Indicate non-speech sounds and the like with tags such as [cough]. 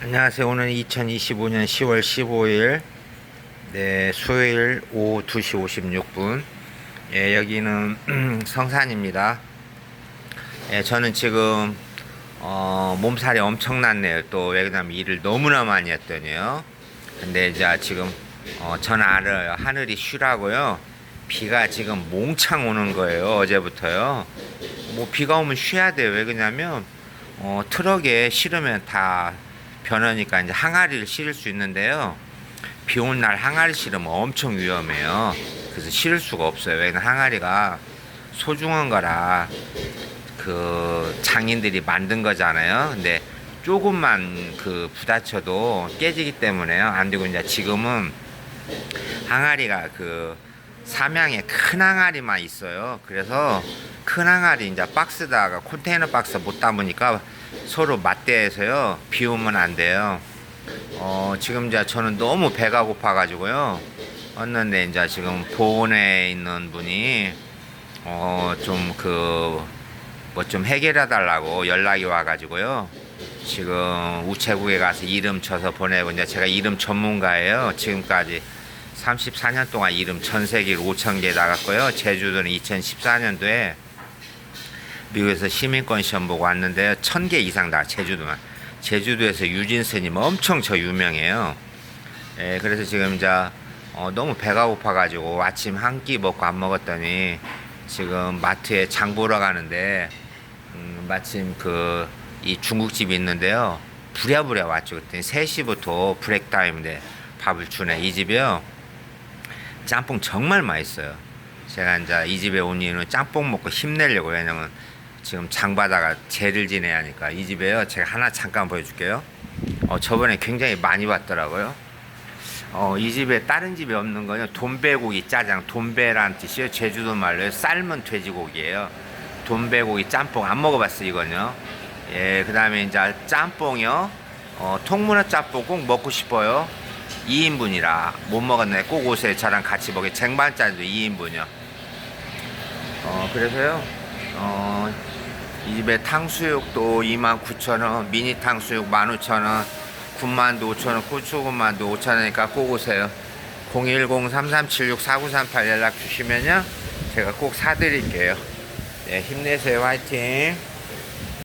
안녕하세요. 오늘 2025년 10월 15일 네, 수요일 오후 2시 56분. 예, 여기는 [clears throat] 성산입니다. 예, 저는 지금 어, 몸살이 엄청났네요. 또 왜냐면 일을 너무나 많이 했더니요. 근데 이제 지금 어, 전 알아요. 하늘이 쉬라고요. 비가 지금 몽창 오는 거예요. 어제부터요. 뭐 비가 오면 쉬어야 돼요. 왜 그러냐면 어, 트럭에 실으면 다 변하니까 이제 항아리를 실을 수 있는데요. 비 온 날 항아리 실으면 엄청 위험해요. 그래서 실을 수가 없어요. 왜냐면 항아리가 소중한 거라 그 장인들이 만든 거잖아요. 근데 조금만 그 부딪혀도 깨지기 때문에요. 안 되고 이제 지금은 항아리가 그 삼양에 큰 항아리만 있어요. 그래서 큰 항아리 이제 박스다가 컨테이너 박스 못 담으니까 서로 맞대해서요. 비 오면 안 돼요. 어, 지금 이제 저는 너무 배가 고파가지고요. 왔는데 이제 지금 보온에 있는 분이 어, 좀 그 뭐 좀 해결해 달라고 연락이 와가지고요. 지금 우체국에 가서 이름 쳐서 보내고 이제 제가 이름 전문가예요. 지금까지 34년 동안 이름 전 세계로 5천 개 나갔고요. 제주도는 2014년도에 미국에서 시민권 시험 보고 왔는데요. 1000개 이상 다 제주도만. 제주도에서 유진 스님 엄청 저 유명해요. 예, 그래서 지금 이제 어, 너무 배가 고파가지고 아침 한 끼 먹고 안 먹었더니 지금 마트에 장 보러 가는데 음, 마침 그 이 중국집이 있는데요. 부랴부랴 왔죠. 그랬더니 3시부터 브렉 타임인데 밥을 주네. 이 집이요. 짬뽕 정말 맛있어요. 제가 이제 이 집에 온 이유는 짬뽕 먹고 힘내려고 왜냐면 지금 장바다가 재를 지내야 하니까 이 집에요. 제가 하나 잠깐 보여줄게요. 어, 저번에 굉장히 많이 왔더라고요. 어, 이 집에 다른 집에 없는 거요. 돈배고기 짜장, 돈배란 뜻이에요. 제주도 말로요. 삶은 돼지고기예요. 돈배고기 짬뽕 안 먹어봤어 이건요. 예, 그 다음에 이제 짬뽕이요. 어, 통문어 짬뽕 꼭 먹고 싶어요. 2인분이라 못 먹었네. 꼭 오세요. 저랑 같이 먹게. 쟁반짜리도 2인분이요. 어, 그래서요. 어, 이 집에 탕수육도 29,000원, 미니 탕수육 15,000원, 군만두 5,000원, 고추군만두 5,000원이니까 꼭 오세요. 010-3376-4938 연락 주시면요. 제가 꼭 사드릴게요. 네, 힘내세요. 화이팅.